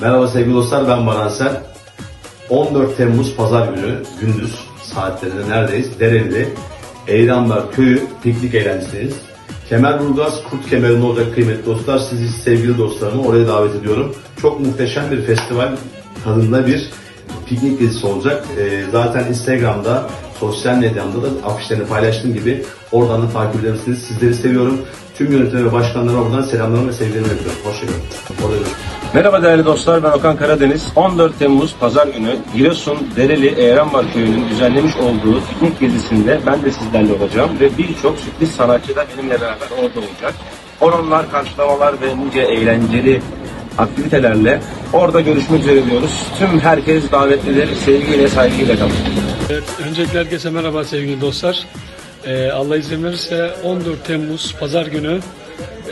Merhaba sevgili dostlar ben Baran Sen. 14 Temmuz Pazar günü gündüz saatlerinde neredeyiz? Dereli, Eğranlar Köyü piknik eğlencesindeyiz. Kemerburgaz Kurt Kemeri'nde olacak kıymetli dostlar. Sizi sevgili dostlarımı oraya davet ediyorum. Çok muhteşem bir festival tadında bir piknik gezisi olacak. Ee, zaten Instagram'da, sosyal medyamda da afişlerini paylaştığım gibi oradan da takip edersiniz. Sizleri seviyorum. Tüm yönetime ve başkanlara buradan selamlarımı ve sevgilerimi yapıyorum. Hoşçakalın. Orada görüşürüz. Merhaba değerli dostlar ben Okan Karadeniz. 14 Temmuz Pazar günü Giresun Dereli Eğrenbar Köyü'nün düzenlemiş olduğu piknik gezisinde ben de sizlerle olacağım ve birçok sürpriz sanatçı da benimle beraber orada olacak. Horonlar, karşılamalar ve nice eğlenceli aktivitelerle orada görüşmek üzere diyoruz. Tüm herkes davetlidir. Sevgiyle, saygıyla kalın. Evet, öncelikle herkese merhaba sevgili dostlar. Ee, Allah izin verirse 14 Temmuz Pazar günü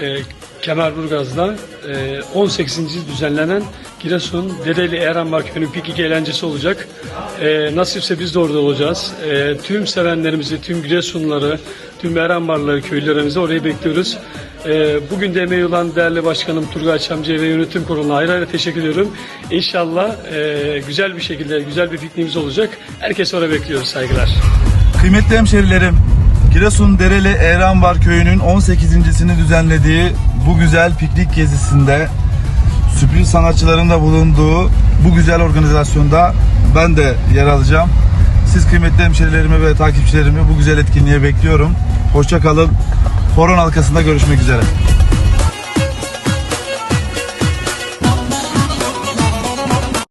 e, Kemerburgaz'da e, 18. düzenlenen Giresun Dereli Erenbar Köyü'nün piknik eğlencesi olacak. E, nasipse biz de orada olacağız. E, tüm sevenlerimizi, tüm Giresunları, tüm Erenbarları, köylerimizi oraya bekliyoruz. E, bugün de emeği olan değerli başkanım Turgay Çamcı'ya ve yönetim kuruluna ayrı ayrı teşekkür ediyorum. İnşallah e, güzel bir şekilde, güzel bir pikniğimiz olacak. Herkesi oraya bekliyoruz. Saygılar. Kıymetli hemşerilerim, Giresun Dereli Eğranbar Köyü'nün 18.sini düzenlediği bu güzel piknik gezisinde sürpriz sanatçıların da bulunduğu bu güzel organizasyonda ben de yer alacağım. Siz kıymetli hemşerilerimi ve takipçilerimi bu güzel etkinliğe bekliyorum. Hoşça kalın. Horon halkasında görüşmek üzere.